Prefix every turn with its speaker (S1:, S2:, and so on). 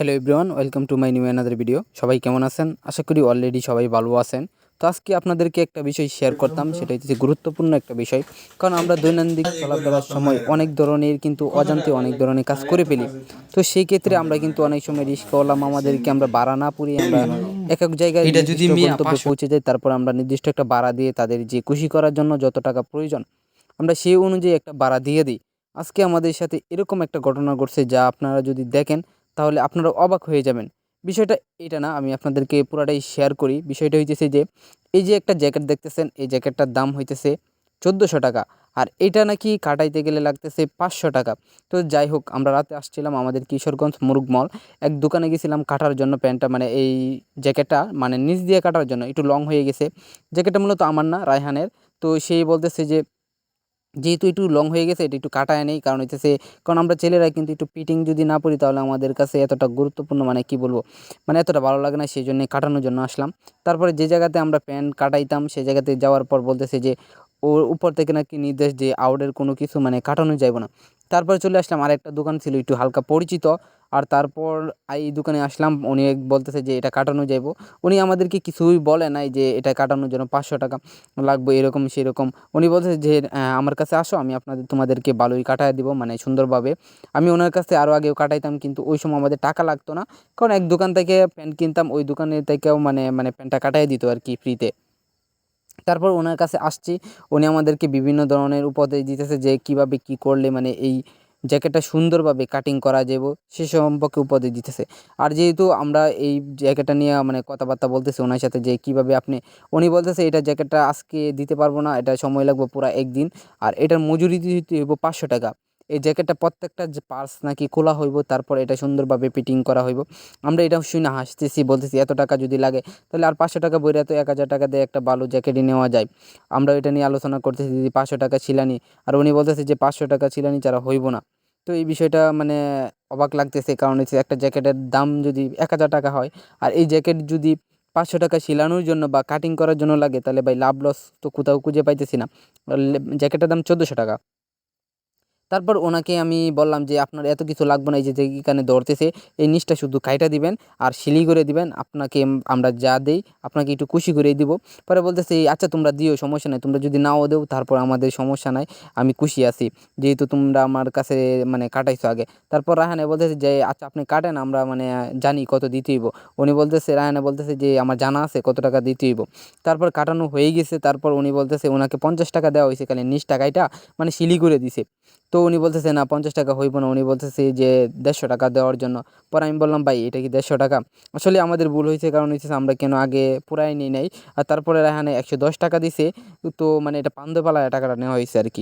S1: Hello everyone welcome to my new another video সবাই কেমন আছেন? আশা করি অলরেডি সবাই ভালো আছেন। তো আজকে আপনাদেরকে একটা বিষয় শেয়ার করতাম সেটা হচ্ছে গুরুত্বপূর্ণ একটা বিষয়। কারণ আমরা দৈনন্দিন চলাফেরার সময় অনেক ধরনের কিন্তু অজান্তে অনেক ধরনের কাজ করে ফেলি। তো সেই ক্ষেত্রে আমরা কিন্তু অনেক সময় রিস্কওয়ালা আমাদেরকে আমরা বাড়া না পুরি আমরা এক এক জায়গায়
S2: যদি
S1: পৌঁছে যাই তারপর আমরা নির্দিষ্ট একটা বাড়া দিয়ে তাদের যে খুশি করার জন্য যত টাকা প্রয়োজন আমরা সেই অনুযায়ী একটা বাড়া দিয়ে দিই। আজকে আমাদের সাথে এরকম একটা ঘটনা ঘটছে যা আপনারা যদি দেখেন তাহলে আপনারা অবাক হয়ে যাবেন। বিষয়টা এটা না, আমি আপনাদেরকে পুরাটাই শেয়ার করি। বিষয়টা হইতেছে যে, এই যে একটা জ্যাকেট দেখতেছেন, এই জ্যাকেটটার দাম হইতেছে চোদ্দোশো টাকা। আর এটা নাকি কাটাইতে গেলে লাগতেছে পাঁচশো টাকা। তো যাই হোক, আমরা রাতে আসছিলাম আমাদের কিশোরগঞ্জ মুরুগ মল। এক দোকানে গেছিলাম কাটার জন্য প্যান্টটা মানে এই জ্যাকেটটা মানে নিচ দিয়ে কাটার জন্য, একটু লং হয়ে গেছে। জ্যাকেটটা মূলত আমার না, রায়হানের। তো সেই বলতেছে যে যেহেতু একটু লং হয়ে গেছে, এটা একটু কাটায় নেই। কারণ হইতেছে, কারণ আমরা ছেলেরা কিন্তু একটু পিটিং যদি না পড়ি, তাহলে আমাদের কাছে এতটা গুরুত্বপূর্ণ মানে কি বলব মানে এতটা ভালো লাগে না, সেই জন্যে কাটানোর জন্য আসলাম। তারপরে যে জায়গাতে আমরা প্যান্ট কাটাইতাম, সেই জায়গাতে যাওয়ার পর বলতেছে যে ওর উপর থেকে নাকি নির্দেশ যে আউটের কোনো কিছু মানে কাটানো যাবে না। তারপরে চলে আসলাম আরেকটা দোকান ছিল একটু হালকা পরিচিত। আর তারপর এই দোকানে আসলাম, উনি বলতেছে যে এটা কাটানো যাইব। উনি আমাদেরকে কিছুই বলে নাই যে এটা কাটানোর জন্য পাঁচশো টাকা লাগবে, এরকম সেরকম। উনি বলতেছে যে আমার কাছে আসো, আমি আপনাদের, তোমাদেরকে ভালোই কাটায় দিব মানে সুন্দরভাবে। আমি ওনার কাছে আরও আগেও কাটাইতাম, কিন্তু ওই সময় আমাদের টাকা লাগতো না। কারণ এক দোকান থেকে প্যান্ট কিনতাম, ওই দোকানে থেকেও মানে মানে প্যান্টটা কাটাই দিত আর কি ফ্রিতে তারপর ওনার কাছে আসছি। উনি আমাদেরকে বিভিন্ন ধরনের উপদেশ দিতেছে যে কীভাবে কি করলে মানে এই জ্যাকেটটা সুন্দরভাবে কাটিং করা যাব, সে সম্পর্কে উপদেশ দিতেছে। আর যেহেতু আমরা এই জ্যাকেটটা নিয়ে মানে কথাবার্তা বলতেছি ওনার সাথে যে কীভাবে আপনি, উনি বলতেছে এটা জ্যাকেটটা আজকে দিতে পারব না, এটা সময় লাগবে পুরো একদিন। আর এটার মজুরি দিতে হইব পাঁচশো টাকা। এই জ্যাকেটটা প্রত্যেকটা যে পার্স নাকি খোলা হইব, তারপর এটা সুন্দরভাবে ফিটিং করা হইব। আমরা এটা শুনে হাসতেছি, বলতেছি, এত টাকা যদি লাগে, তাহলে আর পাঁচশো টাকা বইরা তো এক হাজার টাকা দিয়ে একটা ভালো জ্যাকেটই নেওয়া যায়। আমরা এটা নিয়ে আলোচনা করতেছি যদি পাঁচশো টাকা ছিলানি আর উনি বলতেছে যে পাঁচশো টাকা ছিলানি ছাড়া হইব না। তো এই বিষয়টা মানে অবাক লাগতেছে, কারণ হচ্ছে একটা জ্যাকেটের দাম যদি এক হাজার টাকা হয়, আর এই জ্যাকেট যদি পাঁচশো টাকা শিলানোর জন্য বা কাটিং করার জন্য লাগে, তাহলে ভাই লাভ লস তো কোথাও খুঁজে পাইতেছি না। জ্যাকেটের দাম চোদ্দোশো টাকা। তারপর ওনাকে আমি বললাম যে, আপনার এত কিছু লাগবে না, এই যে এখানে ধরতেছে এই নিচটা শুধু কাইটা দিবেন আর সিলি করে দিবেন। আপনাকে আমরা যা দেই, আপনাকে একটু খুশি করেই দিব। পরে বলতেছে "এই আচ্ছা তোমরা দিও, সমস্যা নাই। তোমরা যদি নাও দেও, তারপর আমাদের সমস্যা নাই, আমি খুশি আছি। যেহেতু তোমরা আমার কাছে মানে কাটাইছো আগে। তারপর রাহানে বলতেছে যে আচ্ছা আপনি কাটেন, আমরা মানে জানি কত দিতে হইব। উনি বলতেছে রাহানে বলতেছে যে, আমার জানা আছে, কত টাকা দিতে হইব। তারপর কাটানো হয়ে গেছে। তারপর উনি বলতেছে, ওনাকে পঞ্চাশ টাকা দেওয়া হয়েছে খালি নিচ টাকাইটা মানে সিলি করে দিছে। তো উনি বলতেছে, না, পঞ্চাশ টাকা হইব না। উনি বলতেছে যে, দেড়শো টাকা দেওয়ার জন্য। পরে আমি বললাম, ভাই, এটা কি দেড়শো টাকা? আসলে আমাদের ভুল হয়েছে, কারণ হচ্ছে আমরা কেন আগে পুরাই নিই নাই। আর তারপরে রাহানে একশো দশ টাকা দিছে। তো মানে এটা পান্দপালা টাকাটা নেওয়া হয়েছে আর কি।